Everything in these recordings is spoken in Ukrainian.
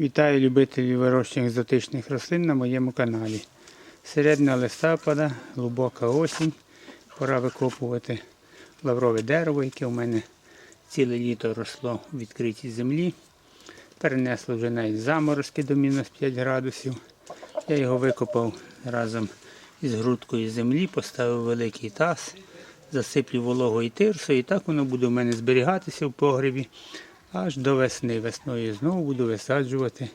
Вітаю любителів вирощення екзотичних рослин на моєму каналі. Середина листопада, глибока осінь. Пора викопувати лаврове дерево, яке у мене ціле літо росло у відкритій землі. Перенесло вже навіть заморозки до мінус 5 градусів. Я його викопав разом із грудкою землі, поставив великий таз, засиплю вологою тирсою і так воно буде у мене зберігатися в погребі аж до весни. Весною знову буду висаджувати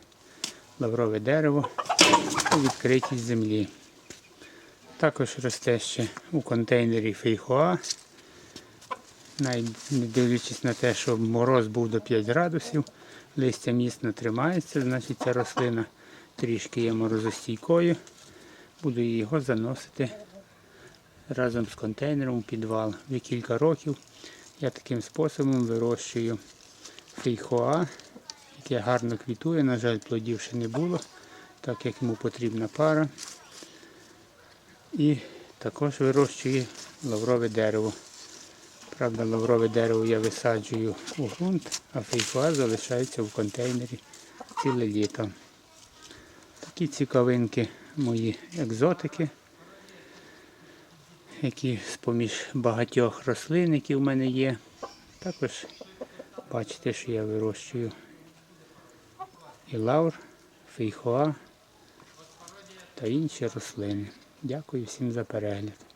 лаврове дерево у відкритій землі. Також росте ще у контейнері фейхоа. Навіть не дивлячись на те, що мороз був до 5 градусів, листя міцно тримається, значить ця рослина трішки є морозостійкою. Буду його заносити разом з контейнером у підвал. Вже кілька років я таким способом вирощую фейхоа, яке гарно квітує. На жаль, плодів ще не було, так як йому потрібна пара. І також вирощую лаврове дерево. Правда, лаврове дерево я висаджую у ґрунт, а фейхоа залишається в контейнері ціле літо. Такі цікавинки мої екзотики, які з-поміж багатьох рослин, які в мене є. Також бачите, що я вирощую і лавр, фейхоа та інші рослини. Дякую всім за перегляд.